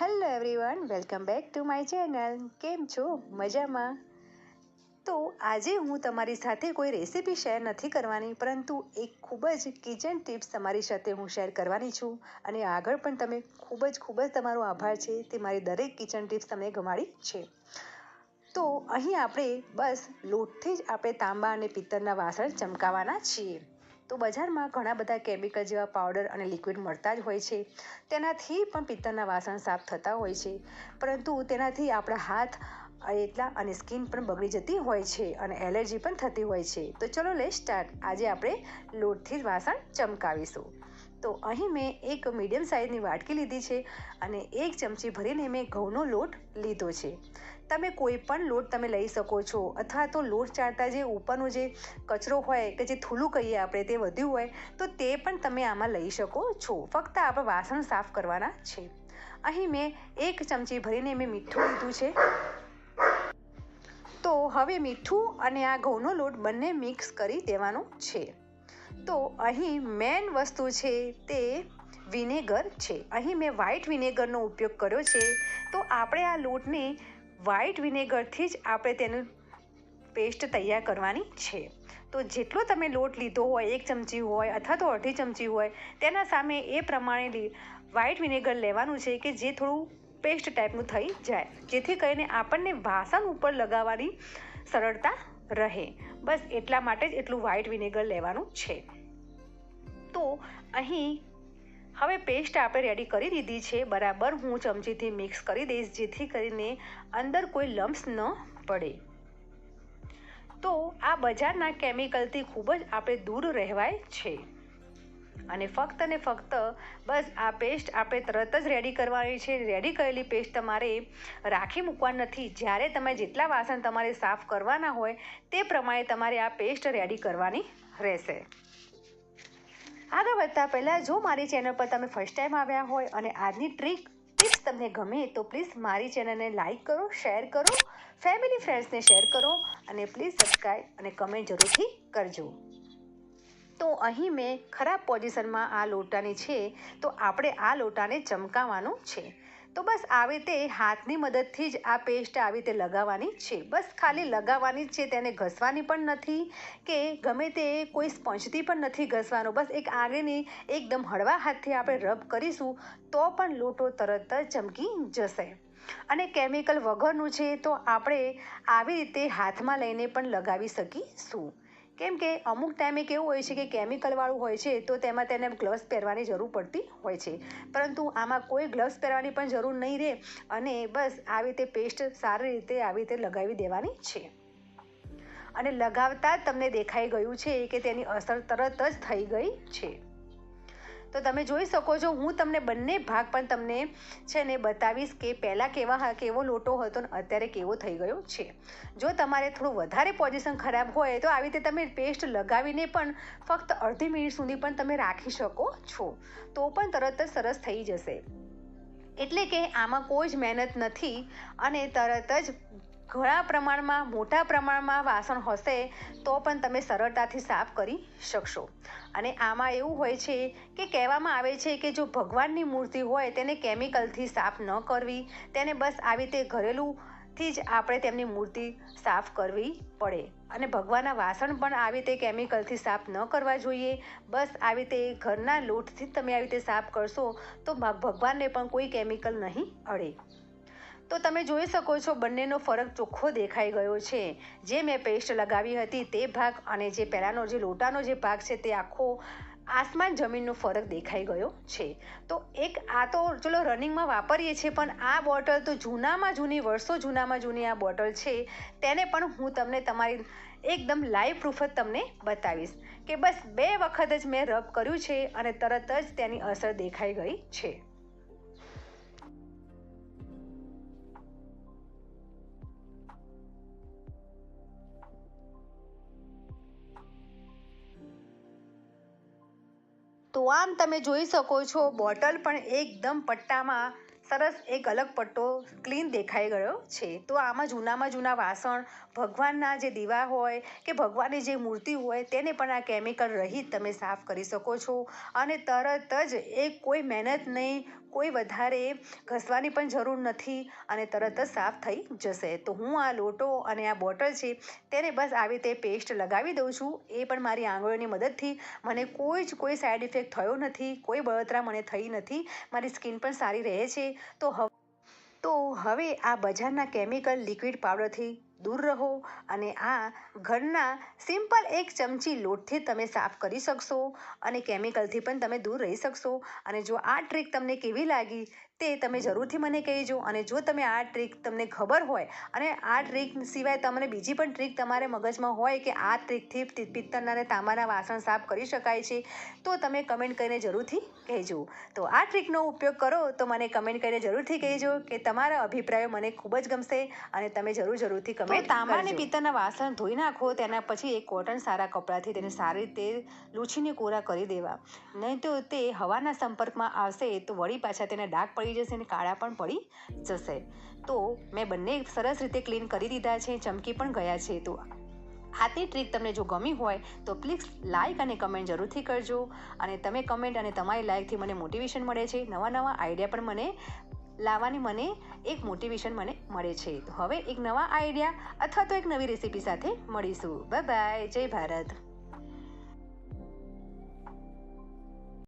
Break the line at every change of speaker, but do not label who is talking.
Hello everyone welcome back to my channel કેમ છો? મજામાં? તો આજે હું તમારી સાથે કોઈ રેસીપી શેર નથી કરવાની, પરંતુ એક ખૂબ જ કિચન ટિપ્સ તમારી સાથે હું શેર કરવાની છું. અને આગળ પણ તમે ખૂબ જ ખૂબ જ તમારો આભાર છે. તે મારી દરેક કિચન ટિપ્સ તમને ગમાડી છે. તો અહીં આપણે બસ લોટથી જ આપણે તાંબા અને પિત્તળના વાસણ ચમકાવવાના છીએ. તો બજારમાં ઘણા બધા કેમિકલ જેવા પાવડર અને લિક્વિડ મળતા જ હોય છે. તેનાથી પણ પિત્તળના વાસણ સાફ થતા હોય છે. પરંતુ તેનાથી આપણા હાથ, એટલા અને સ્કિન પણ બગડી જતી હોય છે અને એલર્જી પણ થતી હોય છે. તો ચલો લે સ્ટાર્ટ આજે આપણે લોટથી જ વાસણ ચમકાવીશું. તો અહીં મેં એક મીડિયમ સાઇઝની વાટકી લીધી છે અને એક ચમચી ભરીને મેં ઘઉંનો લોટ લીધો છે. તમે કોઈ પણ લોટ તમે લઈ શકો છો અથવા તો લોટ ચાળતા જે ઉપરનો જે કચરો હોય કે જે થૂલું કહીએ આપણે તે વધ્યું હોય તો તે પણ તમે આમાં લઈ શકો છો. ફક્ત આપણે વાસણ સાફ કરવાના છે. અહીં મેં એક ચમચી ભરીને મેં મીઠું લીધું છે. તો હવે મીઠું અને આ ઘઉંનો લોટ બંને મિક્સ કરી દેવાનું છે. તો અહીં મેન વસ્તુ છે તે વિનેગર છે. અહીં મેં વ્હાઇટ વિનેગરનો ઉપયોગ કર્યો છે. તો આપણે આ લોટને વ્હાઇટ વિનેગરથી જ આપણે તેનું પેસ્ટ તૈયાર કરવાની છે. તો જેટલો તમે લોટ લીધો હોય, એક ચમચી હોય અથવા તો અડધી ચમચી હોય, તેના સામે એ પ્રમાણે વ્હાઇટ વિનેગર લેવાનું છે કે જે થોડું પેસ્ટ ટાઈપનું થઈ જાય. જેથી કરીને આપણને વાસણ ઉપર લગાવવાની સરળતા રહે. બસ એટલા માટે જ એટલું વ્હાઈટ વિનેગર લેવાનું છે. તો અહીં હવે પેસ્ટ આપણે રેડી કરી દીધી છે. બરાબર, હું ચમચીથી મિક્સ કરી દઈશ, જેથી કરીને અંદર કોઈ લમ્સ ન પડે. તો આ બજારના કેમિકલથી ખૂબ જ આપણે દૂર રહેવાય છે. અને ફક્ત ને ફક્ત બસ આ પેસ્ટ આપણે તરત જ રેડી કરવાની છે. રેડી કરેલી પેસ્ટ તમારે રાખી મૂકવાની નથી. જ્યારે તમે જેટલા વાસણ તમારે સાફ કરવાના હોય, તે પ્રમાણે તમારે આ પેસ્ટ રેડી કરવાની રહેશે. આગળ વધતા પહેલાં જો મારી ચેનલ પર તમે ફર્સ્ટ ટાઈમ આવ્યા હોય અને આજની ટ્રીક ટિપ્સ તમને ગમે, તો પ્લીઝ મારી ચેનલને લાઇક કરો શેર કરો ફેમિલી ફ્રેન્ડ્સને શેર કરો અને પ્લીઝ સબસ્ક્રાઈબ અને કમેન્ટ જરૂરથી કરજો. તો અહીં મેં ખરાબ પોઝિશનમાં આ લોટાની છે, તો આપણે આ લોટાને ચમકાવવાનું છે. તો બસ આવી રીતે હાથની મદદથી જ આ પેસ્ટ આવી રીતે લગાવવાની છે. બસ ખાલી લગાવવાની જ છે, તેને ઘસવાની પણ નથી કે ગમે તે કોઈ સ્પંજથી પણ નથી ઘસવાનો. બસ એક આગળની એકદમ હળવા હાથથી આપણે રબ કરીશું, તો પણ લોટો તરત જ ચમકી જશે. અને કેમિકલ વગરનું છે, તો આપણે આવી રીતે હાથમાં લઈને પણ લગાવી શકીશું. કેમ કે અમુક ટાઈમે કેવું હોય છે કે કેમિકલવાળું હોય છે, તો તેમાં તેને ગ્લવ્સ પહેરવાની જરૂર પડતી હોય છે. પરંતુ આમાં કોઈ ગ્લવ્સ પહેરવાની પણ જરૂર નહીં રહે અને બસ આવી રીતે પેસ્ટ સારી રીતે આવી રીતે લગાવી દેવાની છે. અને લગાવતા જ તમને દેખાઈ ગયું છે કે તેની અસર તરત જ થઈ ગઈ છે. તો તમે જોઈ શકો છો, હું તમને બંને ભાગ પણ તમને છે ને બતાવીશ કે પહેલાં કેવા કેવો લોટો હતો ને અત્યારે કેવો થઈ ગયો છે. જો તમારે થોડું વધારે પોઝિશન ખરાબ હોય તો આવી રીતે તમે પેસ્ટ લગાવીને પણ ફક્ત અડધી મિનિટ સુધી પણ તમે રાખી શકો છો. તો પણ તરત જ સરસ થઈ જશે. એટલે કે આમાં કોઈ જ મહેનત નથી અને તરત જ ઘણા પ્રમાણમાં, મોટા પ્રમાણમાં વાસણ હશે તો પણ તમે સરળતાથી સાફ કરી શકશો. અને આમાં એવું હોય છે કે કહેવામાં આવે છે કે જો ભગવાનની મૂર્તિ હોય તેને કેમિકલથી સાફ ન કરવી, તેને બસ આવી રીતે ઘરેલુંથી જ આપણે તેમની મૂર્તિ સાફ કરવી પડે. અને ભગવાનના વાસણ પણ આવી રીતે કેમિકલથી સાફ ન કરવા જોઈએ. બસ આવી રીતે ઘરના લોટથી તમે આવી રીતે સાફ કરશો તો ભગવાનને પણ કોઈ કેમિકલ નહીં અડે. તો તમે જોઈ શકો છો બંનેનો ફરક ચોખ્ખો દેખાઈ ગયો છે. જે મેં પેસ્ટ લગાવી હતી તે ભાગ અને જે પહેલાંનો જે લોટાનો જે ભાગ છે તે આખો આસમાન જમીનનો ફરક દેખાઈ ગયો છે. તો એક આ તો ચલો રનિંગમાં વાપરીએ છીએ, પણ આ બોટલ તો જૂનામાં જૂની, વર્ષો જૂનામાં જૂની આ બોટલ છે. તેને પણ હું તમને તમારી એકદમ લાઈવ પ્રૂફ જ તમને બતાવીશ કે બસ બે વખત જ મેં રબ કર્યું છે અને તરત જ તેની અસર દેખાઈ ગઈ છે. આમ તમે જોઈ શકો છો, બોટલ પણ એકદમ પટ્ટામાં સરસ એક અલગ પટ્ટો ક્લીન દેખાઈ ગયો છે. તો આમાં જૂનામાં જૂના વાસણ, ભગવાનના જે દીવા હોય કે ભગવાનની જે મૂર્તિ હોય તેને પણ આ કેમિકલ રહિત તમે સાફ કરી શકો છો. અને તરત જ એ કોઈ મહેનત નહીં કોઈ વધારે ઘસવાની પણ જરૂર નથી અને તરત જ સાફ થઈ જશે. તો હું આ લોટો અને આ બોટલ છે તેને બસ આવી રીતે પેસ્ટ લગાવી દઉં છું. એ પણ મારી આંગળીઓની મદદથી. મને કોઈ જ કોઈ સાઈડ ઇફેક્ટ થયો નથી, કોઈ બળતરા મને થઈ નથી. મારી સ્કિન પણ સારી રહે છે. તો હવે તો હવે આ બજારના કેમિકલ લિક્વિડ પાવડરથી દૂર રહો અને આ ઘરના સિમ્પલ એક ચમચી લોટથી તમે સાફ કરી શકશો અને કેમિકલથી પણ તમે દૂર રહી શકશો. અને જો આ ટ્રીક તમને કેવી લાગી તે તમે જરૂરથી મને કહેજો. અને જો તમે આ ટ્રીક તમને ખબર હોય અને આ ટ્રીક સિવાય તમને બીજી પણ ટ્રીક તમારે મગજમાં હોય કે આ ટ્રીકથી પિત્તળના અને વાસણ સાફ કરી શકાય છે, તો તમે કમેન્ટ કરીને જરૂરથી કહેજો. તો આ ટ્રીકનો ઉપયોગ કરો તો મને કમેન્ટ કરીને જરૂરથી કહેજો કે તમારા અભિપ્રાયો મને ખૂબ જ ગમશે અને તમે જરૂર જરૂરથી કમેન્ટ તાંબા અને પિત્તળના વાસણ ધોઈ નાખો તેના પછી એક કોટન સારા કપડાથી તેને સારી રીતે લૂછીને કોરા કરી દેવા. નહીં તો તે હવાના સંપર્કમાં આવશે તો વળી પાછા તેને ડાઘ પડી જશે અને કાળા પણ પડી જશે. તો મેં બંને સરસ રીતે ક્લીન કરી દીધા છે ચમકી પણ ગયા છે. તો આ તે ટ્રીક તમને જો ગમી હોય તો પ્લીઝ લાઇક અને કમેન્ટ જરૂરથી કરજો. અને તમે કમેન્ટ અને તમારી લાઇકથી મને મોટિવેશન મળે છે. નવા નવા આઈડિયા પણ મને લાવવાની મને એક મોટિવેશન મને મળે છે. તો હવે એક નવા આઈડિયા અથવા તો એક નવી રેસીપી સાથે મળીશું. બાય જય ભારત.